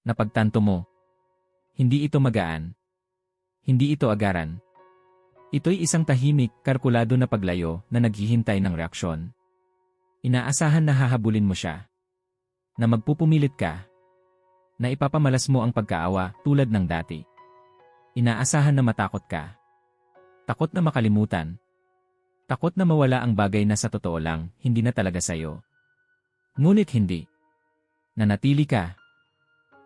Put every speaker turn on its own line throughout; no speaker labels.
Napagtanto mo. Hindi ito magaan. Hindi ito agaran. Ito'y isang tahimik, kalkulado na paglayo na naghihintay ng reaksyon. Inaasahan na hahabulin mo siya. Na magpupumilit ka. Na ipapamalas mo ang pagkaawa tulad ng dati. Inaasahan na matakot ka. Takot na makalimutan. Takot na mawala ang bagay na sa totoo lang, hindi na talaga sayo. Ngunit hindi. Nanatili ka.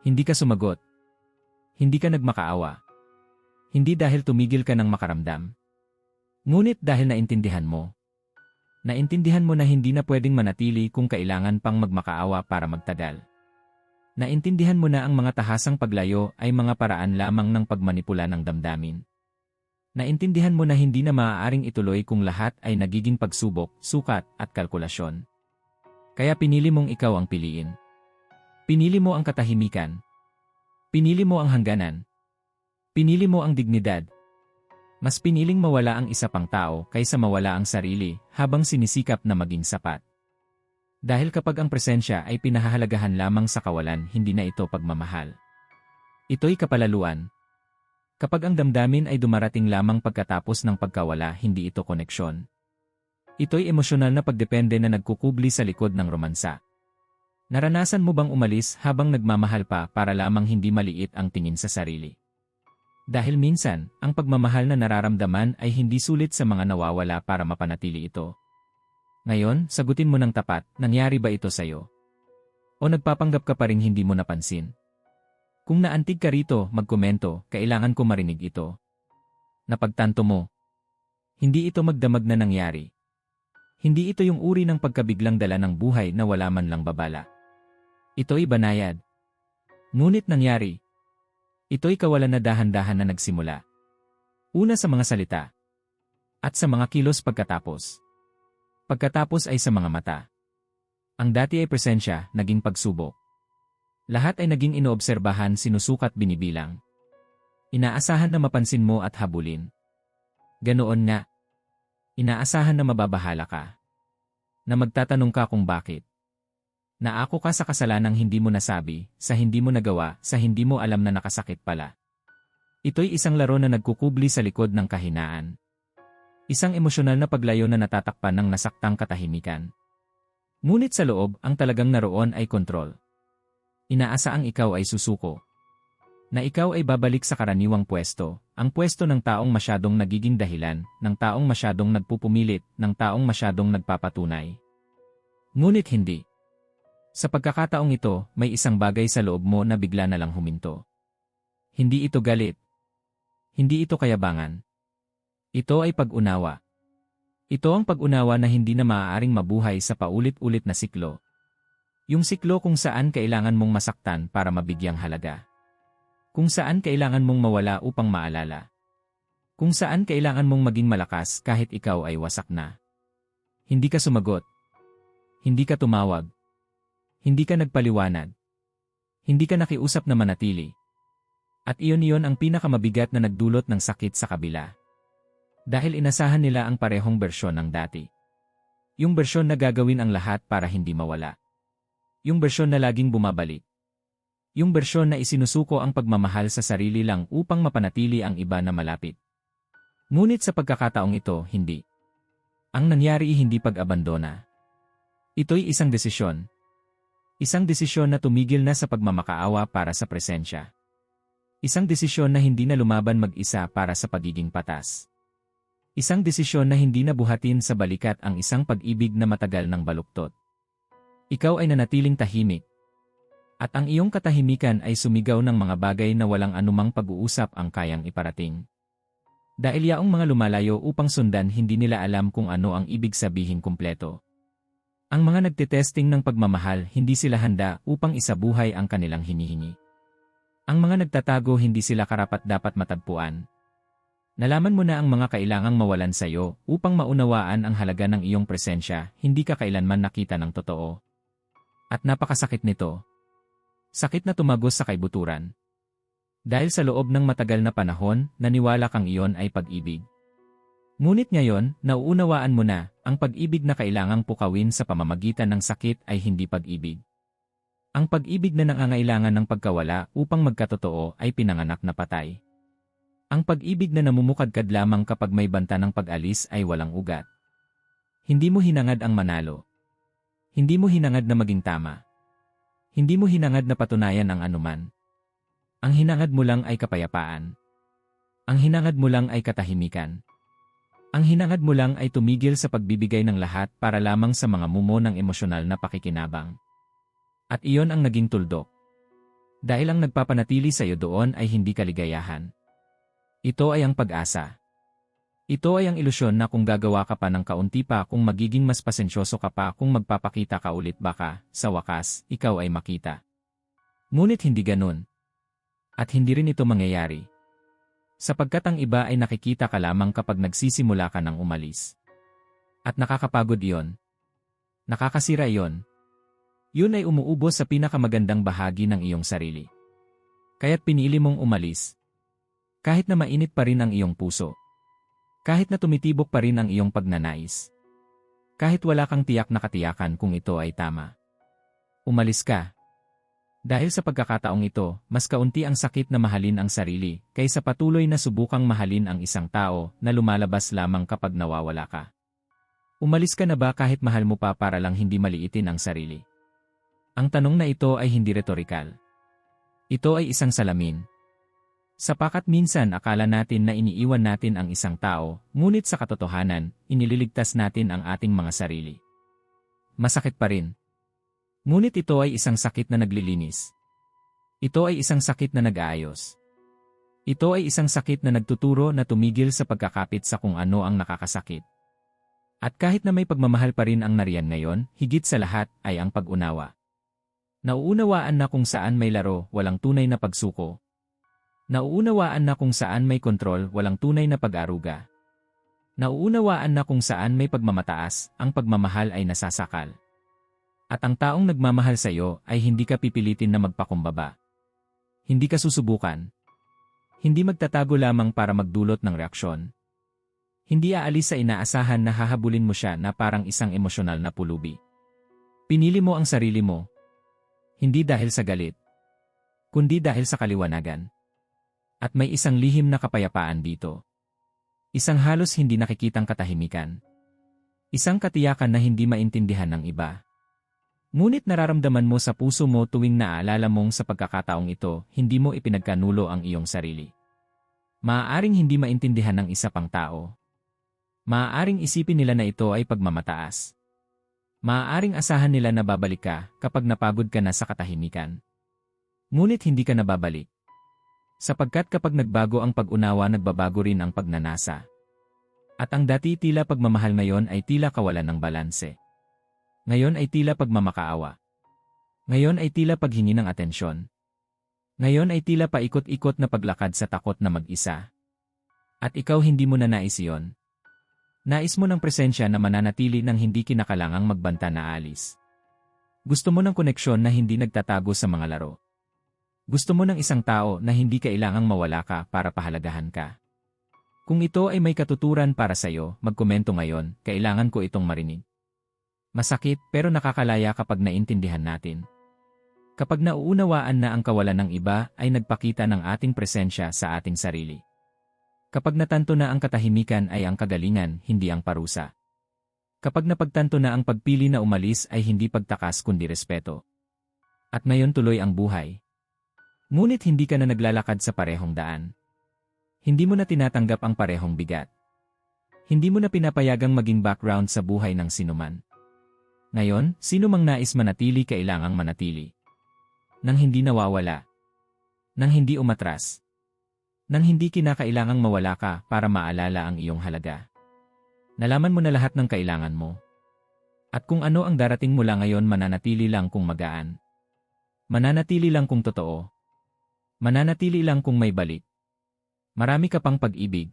Hindi ka sumagot. Hindi ka nagmakaawa. Hindi dahil tumigil ka ng makaramdam. Ngunit dahil naintindihan mo. Naintindihan mo na hindi na pwedeng manatili kung kailangan pang magmakaawa para magtagal. Naintindihan mo na ang mga tahasang paglayo ay mga paraan lamang ng pagmanipula ng damdamin. Naintindihan mo na hindi na maaaring ituloy kung lahat ay nagiging pagsubok, sukat, at kalkulasyon. Kaya pinili mong ikaw ang piliin. Pinili mo ang katahimikan. Pinili mo ang hangganan. Pinili mo ang dignidad. Mas piniling mawala ang isa pang tao kaysa mawala ang sarili habang sinisikap na maging sapat. Dahil kapag ang presensya ay pinahahalagahan lamang sa kawalan, hindi na ito pagmamahal. Ito'y kapalaluan. Kapag ang damdamin ay dumarating lamang pagkatapos ng pagkawala, hindi ito koneksyon. Ito'y emosyonal na pagdepende na nagkukubli sa likod ng romansa. Naranasan mo bang umalis habang nagmamahal pa para lamang hindi maliit ang tingin sa sarili? Dahil minsan, ang pagmamahal na nararamdaman ay hindi sulit sa mga nawawala para mapanatili ito. Ngayon, sagutin mo ng tapat, nangyari ba ito sa'yo? O nagpapanggap ka pa rin hindi mo napansin? Kung naantig ka rito, magkomento, kailangan ko marinig ito. Napagtanto mo. Hindi ito magdamag na nangyari. Hindi ito yung uri ng pagkabiglang dala ng buhay na wala man lang babala. Ito'y banayad. Ngunit nangyari. Ito'y kawalan na dahan-dahan na nagsimula. Una sa mga salita. At sa mga kilos pagkatapos. Pagkatapos ay sa mga mata. Ang dati ay presensya, naging pagsubok. Lahat ay naging inoobserbahan, sinusukat, binibilang. Inaasahan na mapansin mo at habulin. Ganoon nga. Inaasahan na mababahala ka. Na magtatanong ka kung bakit. Na ako ka sa kasalanang hindi mo nasabi, sa hindi mo nagawa, sa hindi mo alam na nakasakit pala. Ito'y isang laro na nagkukubli sa likod ng kahinaan. Isang emosyonal na paglayo na natatakpan ng nasaktang katahimikan. Ngunit sa loob, ang talagang naroon ay kontrol. Inaasaang ikaw ay susuko. Na ikaw ay babalik sa karaniwang pwesto, ang pwesto ng taong masyadong nagiging dahilan, ng taong masyadong nagpupumilit, ng taong masyadong nagpapatunay. Ngunit hindi. Sa pagkakataong ito, may isang bagay sa loob mo na bigla na lang huminto. Hindi ito galit. Hindi ito kayabangan. Ito ay pag-unawa. Ito ang pag-unawa na hindi na maaaring mabuhay sa paulit-ulit na siklo. Yung siklo kung saan kailangan mong masaktan para mabigyang halaga. Kung saan kailangan mong mawala upang maalala. Kung saan kailangan mong maging malakas kahit ikaw ay wasak na. Hindi ka sumagot. Hindi ka tumawag. Hindi ka nagpaliwanag. Hindi ka nakiusap na manatili. At iyon-iyon ang pinakamabigat na nagdulot ng sakit sa kabila. Dahil inasahan nila ang parehong bersyon ng dati. Yung bersyon na gagawin ang lahat para hindi mawala. Yung bersyon na laging bumabalik. Yung bersyon na isinusuko ang pagmamahal sa sarili lang upang mapanatili ang iba na malapit. Ngunit sa pagkakataong ito, hindi. Ang nangyari hindi pag-abandona. Ito'y isang desisyon. Isang desisyon na tumigil na sa pagmamakaawa para sa presensya. Isang desisyon na hindi na lumaban mag-isa para sa pagiging patas. Isang desisyon na hindi nabuhatin sa balikat ang isang pag-ibig na matagal ng baluktot. Ikaw ay nanatiling tahimik. At ang iyong katahimikan ay sumigaw ng mga bagay na walang anumang pag-uusap ang kayang iparating. Dahil yaong mga lumalayo upang sundan hindi nila alam kung ano ang ibig sabihin kumpleto. Ang mga nagtitesting ng pagmamahal hindi sila handa upang isabuhay ang kanilang hinihingi. Ang mga nagtatago hindi sila karapat dapat matagpuan. Nalaman mo na ang mga kailangang mawalan sa iyo upang maunawaan ang halaga ng iyong presensya, hindi ka kailanman nakita ng totoo. At napakasakit nito. Sakit na tumagos sa kaibuturan. Dahil sa loob ng matagal na panahon, naniwala kang iyon ay pag-ibig. Ngunit ngayon, nauunawaan mo na, ang pag-ibig na kailangang pukawin sa pamamagitan ng sakit ay hindi pag-ibig. Ang pag-ibig na nangangailangan ng pagkawala upang magkatotoo ay pinanganak na patay. Ang pag-ibig na namumukadkad lamang kapag may banta ng pag-alis ay walang ugat. Hindi mo hinangad ang manalo. Hindi mo hinangad na maging tama. Hindi mo hinangad na patunayan ang anuman. Ang hinangad mo lang ay kapayapaan. Ang hinangad mo lang ay katahimikan. Ang hinangad mo lang ay tumigil sa pagbibigay ng lahat para lamang sa mga mumo ng emosyonal na pakikinabang. At iyon ang naging tuldok. Dahil ang nagpapanatili sa iyo doon ay hindi kaligayahan. Ito ay ang pag-asa. Ito ay ang ilusyon na kung gagawa ka pa ng kaunti pa kung magiging mas pasensyoso ka pa kung magpapakita ka ulit baka, sa wakas, ikaw ay makita. Ngunit hindi ganun. At hindi rin ito mangyayari. Sapagkat ang iba ay nakikita ka lamang kapag nagsisimula ka ng umalis. At nakakapagod iyon. Nakakasira iyon. Yun ay umuubos sa pinakamagandang bahagi ng iyong sarili. Kaya't pinili mong umalis. Kahit na mainit pa rin ang iyong puso. Kahit na tumitibok pa rin ang iyong pagnanais. Kahit wala kang tiyak na katiyakan kung ito ay tama. Umalis ka. Dahil sa pagkakataong ito, mas kaunti ang sakit na mahalin ang sarili, kaysa patuloy na subukang mahalin ang isang tao na lumalabas lamang kapag nawawala ka. Umalis ka na ba kahit mahal mo pa para lang hindi maliitin ang sarili? Ang tanong na ito ay hindi retorikal. Ito ay isang salamin. Sapakat minsan akala natin na iniiwan natin ang isang tao, ngunit sa katotohanan, inililigtas natin ang ating mga sarili. Masakit pa rin. Ngunit ito ay isang sakit na naglilinis. Ito ay isang sakit na nag-aayos. Ito ay isang sakit na nagtuturo na tumigil sa pagkakapit sa kung ano ang nakakasakit. At kahit na may pagmamahal pa rin ang nariyan ngayon, higit sa lahat ay ang pag-unawa. Nauunawaan na kung saan may laro, walang tunay na pagsuko. Nauunawaan na kung saan may kontrol, walang tunay na pag-aruga. Nauunawaan na kung saan may pagmamataas, ang pagmamahal ay nasasakal. At ang taong nagmamahal sa iyo ay hindi ka pipilitin na magpakumbaba. Hindi ka susubukan. Hindi magtatago lamang para magdulot ng reaksyon. Hindi aalis sa inaasahan na hahabulin mo siya na parang isang emosyonal na pulubi. Pinili mo ang sarili mo, hindi dahil sa galit, kundi dahil sa kaliwanagan. At may isang lihim na kapayapaan dito. Isang halos hindi nakikitang katahimikan. Isang katiyakan na hindi maintindihan ng iba. Ngunit nararamdaman mo sa puso mo tuwing naaalala mong sa pagkakataong ito, hindi mo ipinagkanulo ang iyong sarili. Maaaring hindi maintindihan ng isa pang tao. Maaaring isipin nila na ito ay pagmamataas. Maaaring asahan nila na babalik ka kapag napagod ka na sa katahimikan. Ngunit hindi ka nababalik. Sapagkat kapag nagbago ang pag-unawa nagbabago rin ang pagnanasa. At ang dati tila pagmamahal ngayon ay tila kawalan ng balanse. Ngayon ay tila pagmamakaawa. Ngayon ay tila paghingi ng atensyon. Ngayon ay tila paikot-ikot na paglakad sa takot na mag-isa. At ikaw hindi mo na nais iyon. Nais mo ng presensya na mananatili nang hindi kinakalangang magbanta na alis. Gusto mo ng koneksyon na hindi nagtatago sa mga laro. Gusto mo ng isang tao na hindi kailangang mawala ka para pahalagahan ka. Kung ito ay may katuturan para sa'yo, magkomento ngayon, kailangan ko itong marinig. Masakit pero nakakalaya kapag naintindihan natin. Kapag nauunawaan na ang kawalan ng iba ay nagpakita ng ating presensya sa ating sarili. Kapag natanto na ang katahimikan ay ang kagalingan, hindi ang parusa. Kapag napagtanto na ang pagpili na umalis ay hindi pagtakas kundi respeto. At ngayon tuloy ang buhay. Ngunit hindi ka na naglalakad sa parehong daan. Hindi mo na tinatanggap ang parehong bigat. Hindi mo na pinapayagang maging background sa buhay ng sinuman. Ngayon, sino mang nais manatili kailangang manatili. Nang hindi nawawala. Nang hindi umatras nang hindi kinakailangang mawala ka para maalala ang iyong halaga. Nalaman mo na lahat ng kailangan mo. At kung ano ang darating mula ngayon mananatili lang kung magaan. Mananatili lang kung totoo. Mananatili lang kung may balik. Marami ka pang pag-ibig.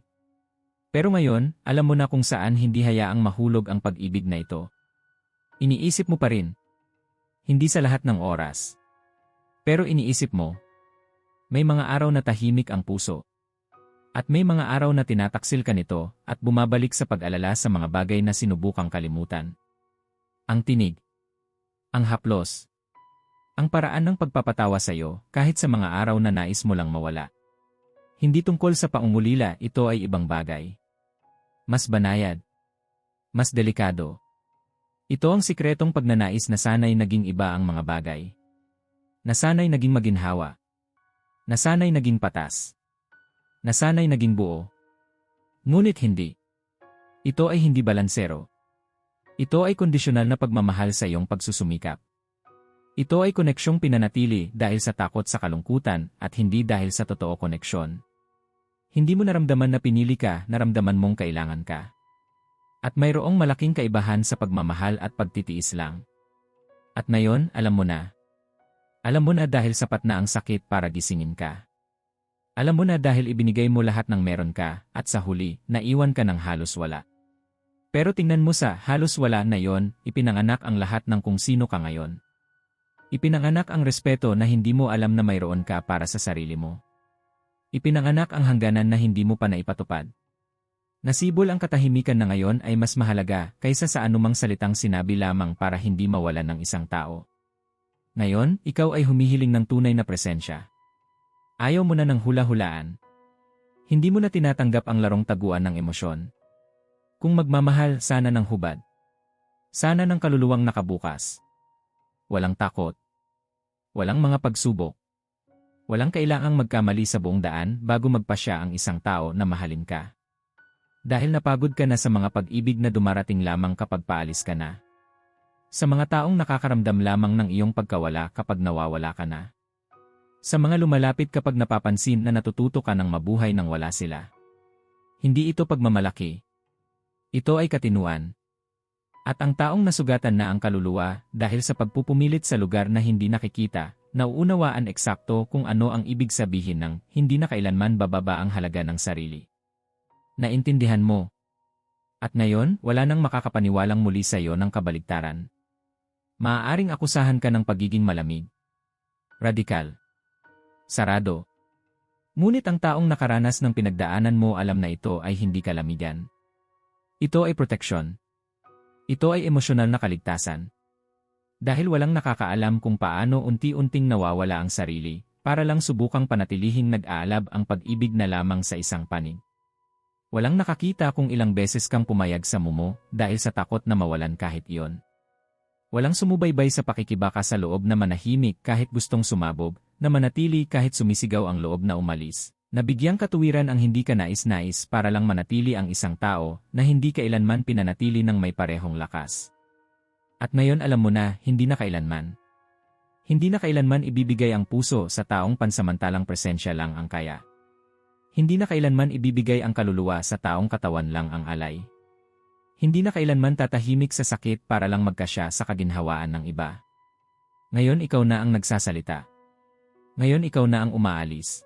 Pero ngayon, alam mo na kung saan hindi hayaang mahulog ang pag-ibig na ito. Iniisip mo pa rin. Hindi sa lahat ng oras. Pero iniisip mo, may mga araw na tahimik ang puso. At may mga araw na tinataksil ka nito at bumabalik sa pag-alala sa mga bagay na sinubukang kalimutan. Ang tinig. Ang haplos. Ang paraan ng pagpapatawa sa iyo kahit sa mga araw na nais mo lang mawala. Hindi tungkol sa paungulila, ito ay ibang bagay. Mas banayad. Mas delikado. Ito ang sikretong pagnanais na sanay naging iba ang mga bagay. Nasanay naging maginhawa. Nasanay naging patas. Nasanay naging buo. Ngunit hindi. Ito ay hindi balansero. Ito ay kondisyonal na pagmamahal sa iyong pagsusumikap. Ito ay koneksyong pinanatili dahil sa takot sa kalungkutan at hindi dahil sa totoo koneksyon. Hindi mo naramdaman na pinili ka, naramdaman mong kailangan ka. At mayroong malaking kaibahan sa pagmamahal at pagtitiis lang. At ngayon, alam mo na. Alam mo na dahil sapat na ang sakit para gisingin ka. Alam mo na dahil ibinigay mo lahat ng meron ka, at sa huli, naiwan ka ng halos wala. Pero tingnan mo sa halos wala na yon, ipinanganak ang lahat ng kung sino ka ngayon. Ipinanganak ang respeto na hindi mo alam na mayroon ka para sa sarili mo. Ipinanganak ang hangganan na hindi mo pa naipatupad. Nasibol ang katahimikan na ngayon ay mas mahalaga kaysa sa anumang salitang sinabi lamang para hindi mawalan ng isang tao. Ngayon, ikaw ay humihiling ng tunay na presensya. Ayaw mo na ng hula-hulaan. Hindi mo na tinatanggap ang larong taguan ng emosyon. Kung magmamahal, sana ng hubad. Sana ng kaluluwang nakabukas. Walang takot, Walang mga pagsubok. Walang kailangang magkamali sa buong daan bago magpasya ang isang tao na mahalin ka. Dahil napagod ka na sa mga pag-ibig na dumarating lamang kapag paalis ka na. Sa mga taong nakakaramdam lamang ng iyong pagkawala kapag nawawala ka na. Sa mga lumalapit kapag napapansin na natututo ka ng mabuhay nang wala sila. Hindi ito pagmamalaki. Ito ay katinuan. At ang taong nasugatan na ang kaluluwa dahil sa pagpupumilit sa lugar na hindi nakikita, nauunawaan eksakto kung ano ang ibig sabihin ng hindi na kailanman bababa ang halaga ng sarili. Naintindihan mo. At ngayon, wala nang makakapaniwalang muli sa iyo ng kabaligtaran. Maaaring akusahan ka ng pagiging malamig. Radikal. Sarado. Ngunit ang taong nakaranas ng pinagdaanan mo alam na ito ay hindi kalamigan. Ito ay proteksyon. Ito ay emosyonal na kaligtasan. Dahil walang nakakaalam kung paano unti-unting nawawala ang sarili, para lang subukang panatilihing nag-aalab ang pag-ibig na lamang sa isang panig. Walang nakakita kung ilang beses kang pumayag sa mumo dahil sa takot na mawalan kahit iyon. Walang sumubaybay sa pakikibaka sa loob na manahimik kahit gustong sumabog, na manatili kahit sumisigaw ang loob na umalis, Nabigyang katuwiran ang hindi ka nais-nais para lang manatili ang isang tao na hindi kailanman pinanatili ng may parehong lakas. At ngayon alam mo na, hindi na kailanman. Hindi na kailanman ibibigay ang puso sa taong pansamantalang presensya lang ang kaya. Hindi na kailanman ibibigay ang kaluluwa sa taong katawan lang ang alay. Hindi na kailanman tatahimik sa sakit para lang magkasya sa kaginhawaan ng iba. Ngayon ikaw na ang nagsasalita. Ngayon ikaw na ang umaalis.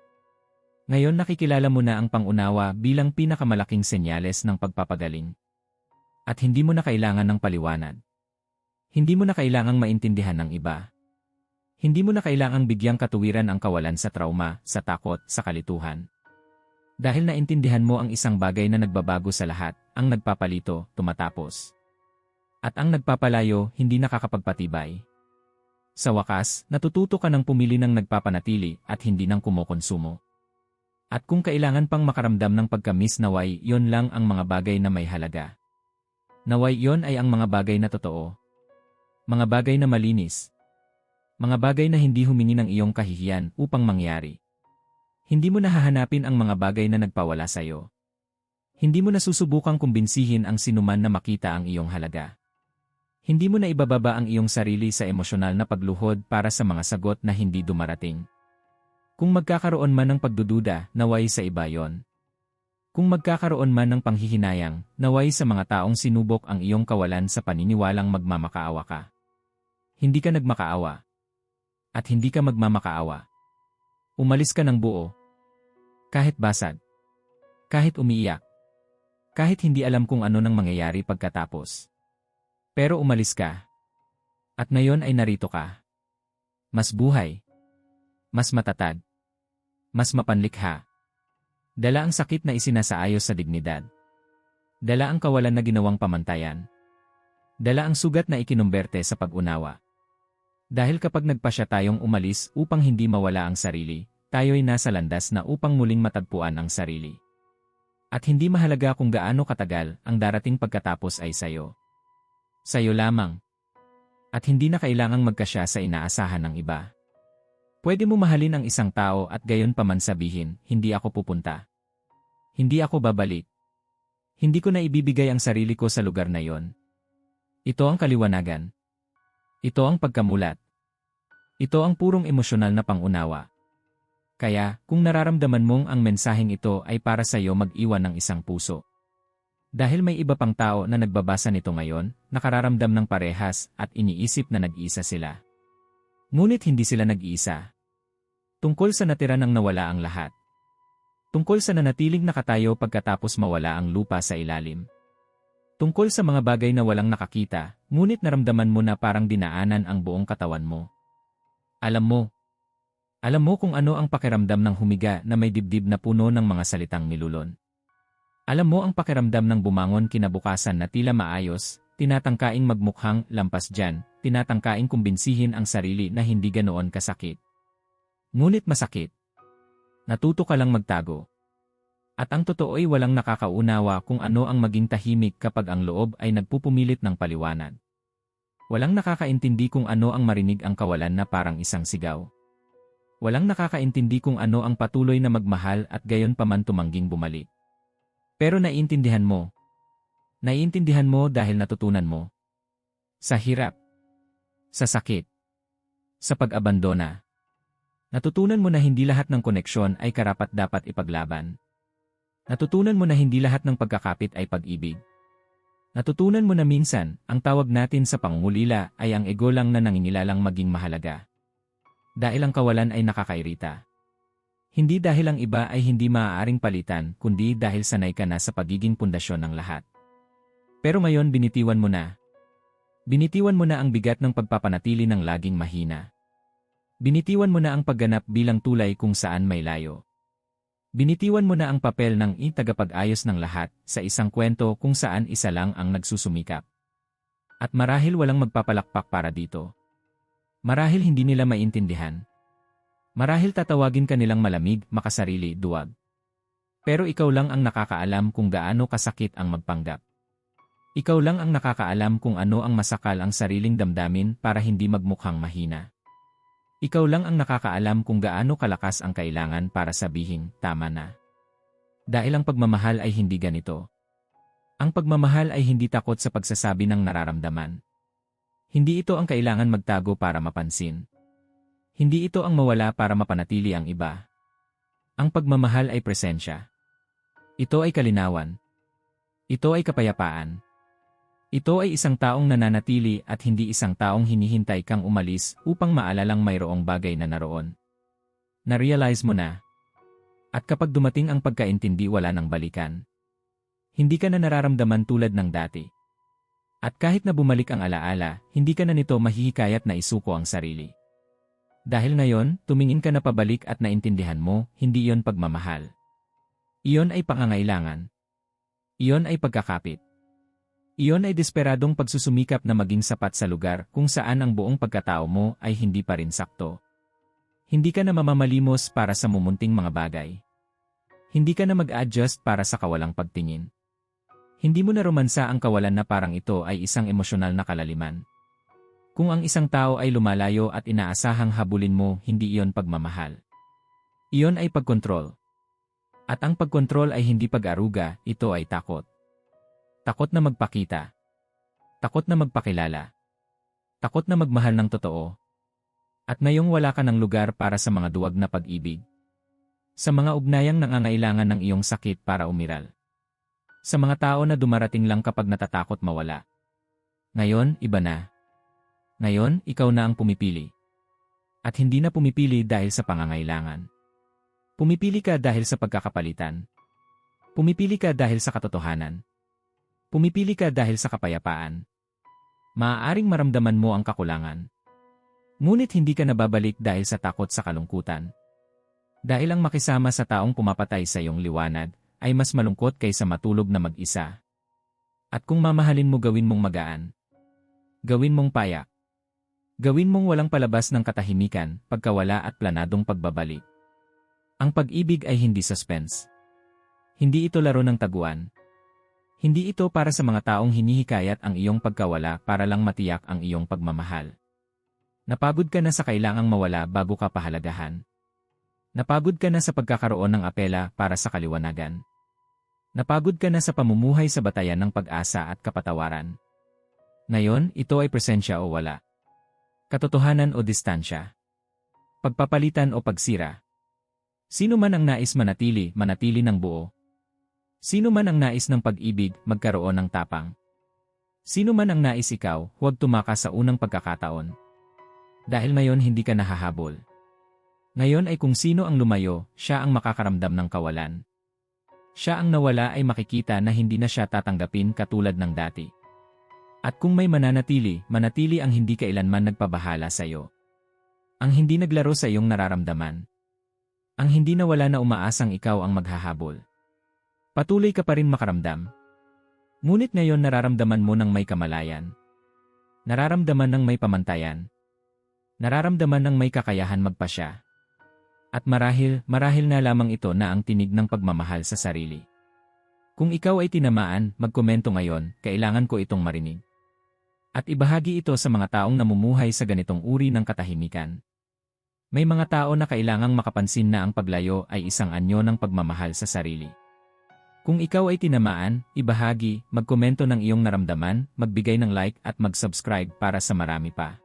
Ngayon nakikilala mo na ang pangunawa bilang pinakamalaking senyales ng pagpapagaling. At hindi mo na kailangan ng paliwanag. Hindi mo na kailangang maintindihan ng iba. Hindi mo na kailangang bigyang katuwiran ang kawalan sa trauma, sa takot, sa kalituhan. Dahil naintindihan mo ang isang bagay na nagbabago sa lahat, ang nagpapalito, tumatapos. At ang nagpapalayo, hindi nakakapagpatibay. Sa wakas, natututo ka ng pumili ng nagpapanatili at hindi ng kumokonsumo. At kung kailangan pang makaramdam ng pagkamis naway, yon lang ang mga bagay na may halaga. Naway yon ay ang mga bagay na totoo. Mga bagay na malinis. Mga bagay na hindi humingi ng iyong kahihiyan upang mangyari. Hindi mo nahahanapin ang mga bagay na nagpawala sa iyo. Hindi mo nasusubukang kumbinsihin ang sinuman na makita ang iyong halaga. Hindi mo na ibababa ang iyong sarili sa emosyonal na pagluhod para sa mga sagot na hindi dumarating. Kung magkakaroon man ng pagdududa, naway sa iba yon. Kung magkakaroon man ng panghihinayang, naway sa mga taong sinubok ang iyong kawalan sa paniniwalang magmamakaawa ka. Hindi ka nagmakaawa. At hindi ka magmamakaawa. Umalis ka ng buo. Kahit basag. Kahit umiiyak. Kahit hindi alam kung ano nang mangyayari pagkatapos. Pero umalis ka. At ngayon ay narito ka. Mas buhay. Mas matatag mas mapanlikha. Dala ang sakit na isinasaayos sa dignidad. Dala ang kawalan na ginawang pamantayan. Dala ang sugat na ikinumberte sa pag-unawa. Dahil kapag nagpasya tayong umalis upang hindi mawala ang sarili, tayo'y nasa landas na upang muling matagpuan ang sarili. At hindi mahalaga kung gaano katagal ang darating pagkatapos ay sayo. Sayo lamang. At hindi na kailangang magkasya sa inaasahan ng iba. Pwede mo mahalin ang isang tao at gayon pa man sabihin, hindi ako pupunta. Hindi ako babalik. Hindi ko na ibibigay ang sarili ko sa lugar na yon. Ito ang kaliwanagan. Ito ang pagkamulat. Ito ang purong emosyonal na pangunawa. Kaya, kung nararamdaman mong ang mensaheng ito ay para sa iyo mag-iwan ng isang puso. Dahil may iba pang tao na nagbabasa nito ngayon, nakararamdam ng parehas at iniisip na nag-iisa sila. Ngunit hindi sila nag-iisa. Tungkol sa natira ng nawala ang lahat. Tungkol sa nanatiling nakatayo pagkatapos mawala ang lupa sa ilalim. Tungkol sa mga bagay na walang nakakita, ngunit naramdaman mo na parang dinaanan ang buong katawan mo. Alam mo. Alam mo kung ano ang pakiramdam ng humiga na may dibdib na puno ng mga salitang nilulon. Alam mo ang pakiramdam ng bumangon kinabukasan na tila maayos, tinatangkaing magmukhang lampas dyan, tinatangkaing kumbinsihin ang sarili na hindi ganoon kasakit. Ngunit masakit. Natuto ka lang magtago. At ang totoo ay walang nakakaunawa kung ano ang maging tahimik kapag ang loob ay nagpupumilit ng paliwanag. Walang nakakaintindi kung ano ang marinig ang kawalan na parang isang sigaw. Walang nakakaintindi kung ano ang patuloy na magmahal at gayon pa man tumangging bumalik. Pero naiintindihan mo. Naiintindihan mo dahil natutunan mo. Sa hirap. Sa sakit. Sa pag-abandona. Natutunan mo na hindi lahat ng koneksyon ay karapat dapat ipaglaban. Natutunan mo na hindi lahat ng pagkakapit ay pag-ibig. Natutunan mo na minsan, ang tawag natin sa pangungulila ay ang ego lang na nangingilalang maging mahalaga. Dahil ang kawalan ay nakakairita. Hindi dahil ang iba ay hindi maaaring palitan, kundi dahil sanay ka na sa pagiging pundasyon ng lahat. Pero ngayon binitiwan mo na. Binitiwan mo na ang bigat ng pagpapanatili ng laging mahina. Binitiwan mo na ang pagganap bilang tulay kung saan may layo. Binitiwan mo na ang papel ng i-tagapag-ayos ng lahat sa isang kwento kung saan isa lang ang nagsusumikap. At marahil walang magpapalakpak para dito. Marahil hindi nila maintindihan. Marahil tatawagin ka nilang malamig, makasarili, duwag. Pero ikaw lang ang nakakaalam kung gaano kasakit ang magpanggap. Ikaw lang ang nakakaalam kung ano ang masakal ang sariling damdamin para hindi magmukhang mahina. Ikaw lang ang nakakaalam kung gaano kalakas ang kailangan para sabihin, tama na. Dahil ang pagmamahal ay hindi ganito. Ang pagmamahal ay hindi takot sa pagsasabi ng nararamdaman. Hindi ito ang kailangan magtago para mapansin. Hindi ito ang mawala para mapanatili ang iba. Ang pagmamahal ay presensya. Ito ay kalinawan. Ito ay kapayapaan. Ito ay isang taong nananatili at hindi isang taong hinihintay kang umalis upang maalalang mayroong bagay na naroon. Na-realize mo na. At kapag dumating ang pagkaintindi wala nang balikan. Hindi ka na nararamdaman tulad ng dati. At kahit na bumalik ang alaala, hindi ka na nito mahihikayat na isuko ang sarili. Dahil ngayon, tumingin ka na pabalik at naintindihan mo, hindi iyon pagmamahal. Iyon ay pangangailangan. Iyon ay pagkakapit. Iyon ay desperadong pagsusumikap na maging sapat sa lugar kung saan ang buong pagkatao mo ay hindi pa rin sakto. Hindi ka na mamamalimos para sa mumunting mga bagay. Hindi ka na mag-adjust para sa kawalang pagtingin. Hindi mo na romansa ang kawalan na parang ito ay isang emosyonal na kalaliman. Kung ang isang tao ay lumalayo at inaasahang habulin mo, hindi iyon pagmamahal. Iyon ay pagkontrol. At ang pagkontrol ay hindi pag-aruga, ito ay takot. Takot na magpakita. Takot na magpakilala. Takot na magmahal ng totoo. At ngayong wala ka ng lugar para sa mga duwag na pag-ibig. Sa mga ugnayang nangangailangan ng iyong sakit para umiral. Sa mga tao na dumarating lang kapag natatakot mawala. Ngayon, iba na. Ngayon, ikaw na ang pumipili. At hindi na pumipili dahil sa pangangailangan. Pumipili ka dahil sa pagkakapalitan. Pumipili ka dahil sa katotohanan. Pumipili ka dahil sa kapayapaan. Maaaring maramdaman mo ang kakulangan. Ngunit hindi ka nababalik dahil sa takot sa kalungkutan. Dahil ang makisama sa taong pumapatay sa iyong liwanag ay mas malungkot kaysa matulog na mag-isa. At kung mamahalin mo gawin mong magaan, gawin mong payak. Gawin mong walang palabas ng katahimikan, pagkawala at planadong pagbabalik. Ang pag-ibig ay hindi suspense. Hindi ito laro ng taguan. Hindi ito para sa mga taong hinihikayat ang iyong pagkawala para lang matiyak ang iyong pagmamahal. Napagod ka na sa kailangang mawala bago ka pahalagahan. Napagod ka na sa pagkakaroon ng apela para sa kaliwanagan. Napagod ka na sa pamumuhay sa batayan ng pag-asa at kapatawaran. Ngayon, ito ay presensya o wala. Katotohanan o distansya. Pagpapalitan o pagsira. Sino man ang nais manatili, manatili ng buo. Sino man ang nais ng pag-ibig, magkaroon ng tapang. Sino man ang nais ikaw, huwag tumakas sa unang pagkakataon. Dahil ngayon hindi ka nahahabol. Ngayon ay kung sino ang lumayo, siya ang makakaramdam ng kawalan. Siya ang nawala ay makikita na hindi na siya tatanggapin katulad ng dati. At kung may mananatili, manatili ang hindi kailanman nagpabahala sa iyo. Ang hindi naglaro sa iyong nararamdaman. Ang hindi nawala na umaasang ikaw ang maghahabol. Patuloy ka pa rin makaramdam. Ngunit ngayon nararamdaman mo ng may kamalayan. Nararamdaman ng may pamantayan. Nararamdaman ng may kakayahan magpasya. At marahil, marahil na lamang ito na ang tinig ng pagmamahal sa sarili. Kung ikaw ay tinamaan, magkomento ngayon, kailangan ko itong marinig. At ibahagi ito sa mga taong namumuhay sa ganitong uri ng katahimikan. May mga tao na kailangang makapansin na ang paglayo ay isang anyo ng pagmamahal sa sarili. Kung ikaw ay tinamaan, ibahagi, magkomento ng iyong naramdaman, magbigay ng like at mag-subscribe para sa marami pa.